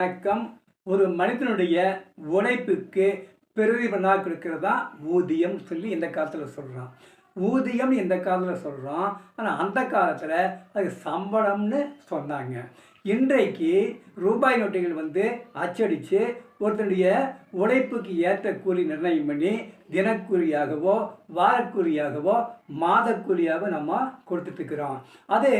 வணக்கம். ஒரு மனிதனுடைய உழைப்புக்கு பிரதிபலனாக கொடுக்கறது? தான் ஊதியம் சொல்லி இந்த காலத்தில் சொல்கிறான் ஊதியம் இந்த காலத்தில் சொல்கிறோம் ஆனால் அந்த காலத்தில் அது சம்பளம்னு சொன்னாங்க. இன்றைக்கு ரூபாய் நோட்டுகள் வந்து அச்சடித்து ஒருத்தனுடைய உழைப்புக்கு ஏற்ற கூலி நிர்ணயம் பண்ணி தினக்கூலியாகவோ வாரக்கூலியாகவோ மாதக்கூலியாகவோ நம்ம கொடுத்துட்ருக்குறோம். அது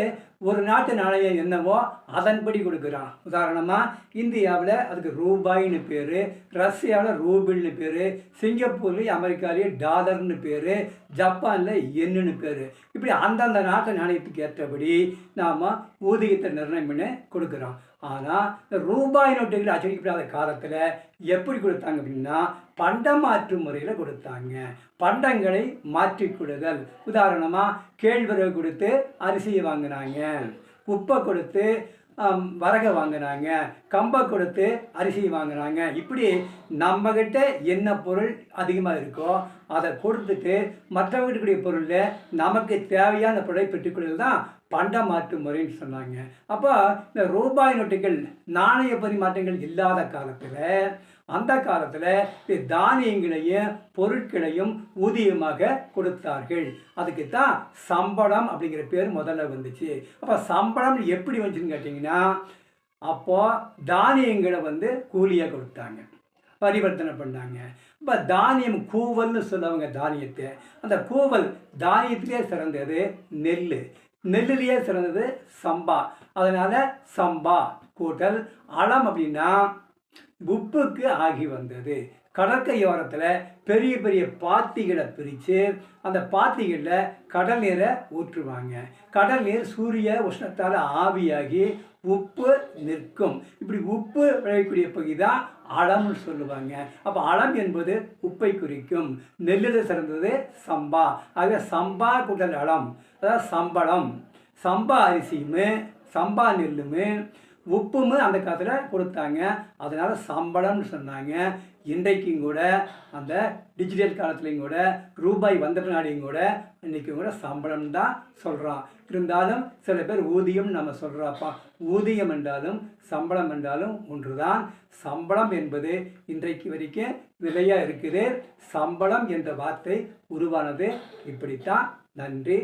ஒரு நாட்டு நாணயம் என்னவோ அதன்படி கொடுக்குறோம் உதாரணமாக இந்தியாவில் அதுக்கு ரூபாய்னு பேர் ரஷ்யாவில் ரூபிள்னு பேர் சிங்கப்பூர்லேயும் அமெரிக்காலேயும் டாலர்னு பேர் ஜப்பானில் என்னன்னு பேர். இப்படி அந்தந்த நாட்டு நாணயத்துக்கு ஏற்றபடி நாம் ஊதியத்தை நிர்ணயம் பண்ணி கொடுக்குறோம். ஆனால் இந்த ரூபாய் நோட்டுகள் அச்சடிக்கப்படாத காலத்தில் எப்படி கொடுத்தாங்க அப்படின்னா பண்டமாற்று முறையில் கொடுத்தாங்க. பண்டங்களை மாற்றி கொடுதல் உதாரணமாக கேழ்வரகு கொடுத்து அரிசியை வாங்கினாங்க. உப்பை கொடுத்து வரகை வாங்கினாங்க. கம்பை கொடுத்து அரிசி வாங்கினாங்க. இப்படி நம்மக்கிட்ட என்ன பொருள் அதிகமாக இருக்கோ அதை கொடுத்துட்டு மற்றவர்களுடைய பொருளில் நமக்கு தேவையான பொருளை பெற்றுக்கொள்வது தான் பண்ட மாற்று முறைன்னு சொன்னாங்க. அப்போ இந்த ரூபாய் நோட்டுகள் நாணய பரிமாற்றங்கள் இல்லாத காலத்தில் அந்த காலத்தில் தானியங்களையும் பொருட்களையும் ஊதியமாக கொடுத்தார்கள். அதுக்கு தான் சம்பளம் அப்படிங்கிற பேர் முதல்ல வந்துச்சு. அப்போ சம்பளம் எப்படி வந்துச்சுன்னு கேட்டிங்கன்னா அப்போது தானியங்களை வந்து கூலியாக கொடுத்தாங்க. பரிவர்த்தனை பண்ணாங்க. இப்போ தானியம் கூவல்னு சொல்லுவாங்க தானியத்தை அந்த கூவல் தானியத்திலே சிறந்தது நெல் நெல்லுலேயே சிறந்தது சம்பா. அதனால் சம்பா கூட்டல் அளம் அப்படின்னா உப்புக்கு ஆகி வந்தது. கடற்கையோரத்தில் பெரிய பெரிய பாத்திகளை பிரித்து அந்த பாத்திகளில் கடல் நீரை ஊற்றுவாங்க. கடல் நீர் சூரிய உஷ்ணத்தால் ஆவியாகி உப்பு நிற்கும். இப்படி உப்பு விளையக்கூடிய பகுதி தான் அளம்னு சொல்லுவாங்க. அப்போ அளம் என்பது உப்பை குறிக்கும். நெல்லில் சிறந்தது சம்பா. ஆக சம்பா கூட்டல் அளம் அதாவது சம்பளம். சம்பா அரிசியுமே சம்பா நெல்லுமே உப்பும் அந்த காலத்தில் கொடுத்தாங்க. அதனால் சம்பளம்னு சொன்னாங்க. இன்றைக்கும் கூட அந்த டிஜிட்டல் காலத்துலேயும் கூட ரூபாய் வந்த பின்னாடியும் கூட இன்றைக்கும் கூட சம்பளம் தான் சொல்கிறோம் இருந்தாலும் சில பேர் ஊதியம் நம்ம சொல்கிறாப்பா ஊதியம் என்றாலும் சம்பளம் என்றாலும் ஒன்று தான் சம்பளம் என்பது இன்றைக்கு வரைக்கும் விலையாக இருக்குது. சம்பளம் என்ற வார்த்தை உருவானது. இப்படித்தான். நன்றி.